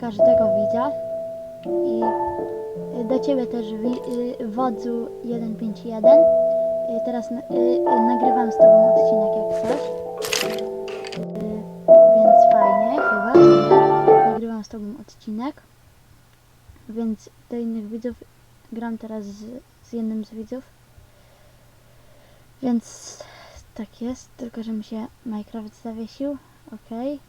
każdego widza. I y, do ciebie też y, wodzu 151. Y, Teraz na- nagrywam z tobą odcinek jak. Y, Więc fajnie, chyba. Nagrywam z tobą odcinek. Więc do innych widzów gram teraz z, z jednym z widzów. Więc tak jest, tylko że mi się Minecraft zawiesił. Okej.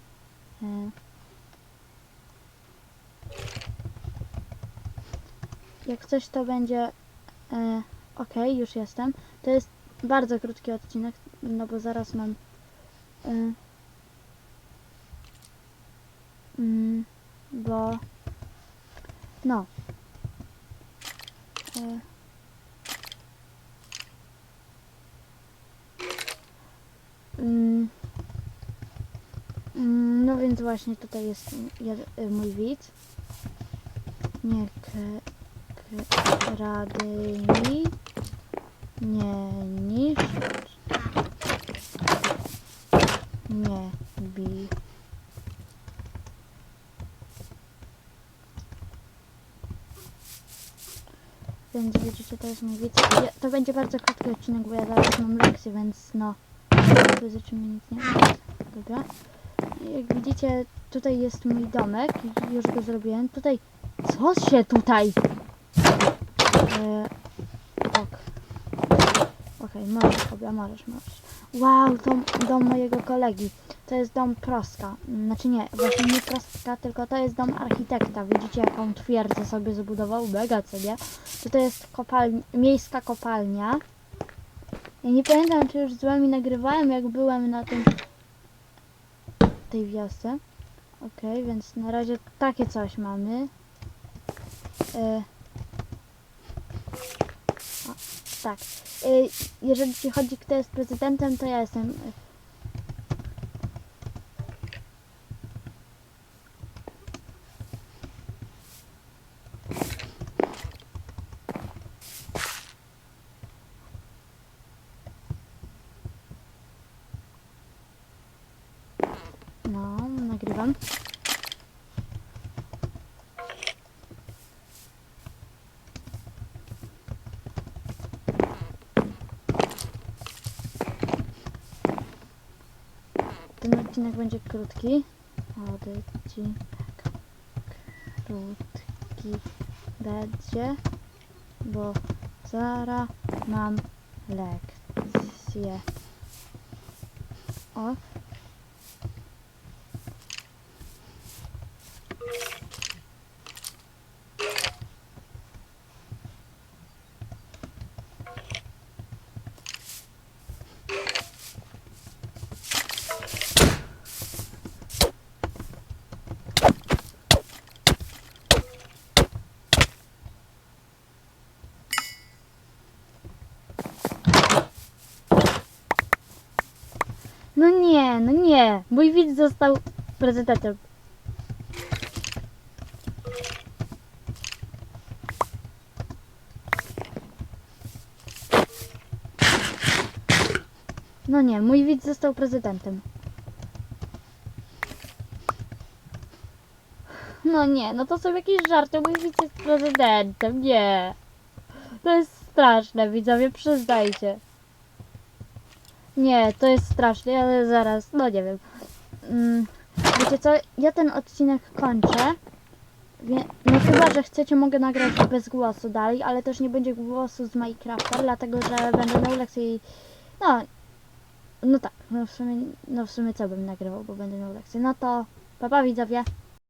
Jak coś to będzie. E, Okej, już jestem. To jest bardzo krótki odcinek, no bo zaraz mam. E, mm, bo. No. E, Mm, mm, No więc właśnie tutaj jest mój widz. Nie mi nie niszcz nie bi więc widzicie to jest mój Ja- to będzie bardzo krótki odcinek bo ja zaraz mam lekcję więc no fizycznie nic nie. Dobra. Jak widzicie, tutaj jest mój domek. Już go zrobiłem. Tutaj. Co się tutaj? E, ok. Okej, możesz sobie, możesz, możesz. Wow, to dom mojego kolegi. To jest dom Proska. Znaczy nie, właśnie nie Proska, tylko to jest dom architekta. Widzicie, jaką twierdzę sobie zbudował? Mega, nie? Tutaj jest kopalnia, miejska kopalnia. Ja nie pamiętam, czy już z wami nagrywałem, jak byłem na tym tej wiosce. Okej, więc na razie takie coś mamy. E, o, tak. E, jeżeli ci chodzi, kto jest prezydentem, to ja jestem. e, No, nagrywam. Ten odcinek będzie krótki. Odcinek krótki będzie, bo zaraz mam lekcję. O, No nie, no nie. Mój widz został prezydentem. No nie, mój widz został prezydentem. No nie, no to są jakieś żarty, mój widz jest prezydentem, nie. To jest straszne, widzowie, przyznajcie. Nie, to jest straszne, ale zaraz, no nie wiem. Mm, wiecie co, ja ten odcinek kończę. No chyba, że chcecie, mogę nagrać bez głosu dalej, ale też nie będzie głosu z Minecrafta, dlatego że będę miał lekcję i... No, no tak, no w sumie, no w sumie co bym nagrywał, bo będę miał lekcję. No to, papa widzowie.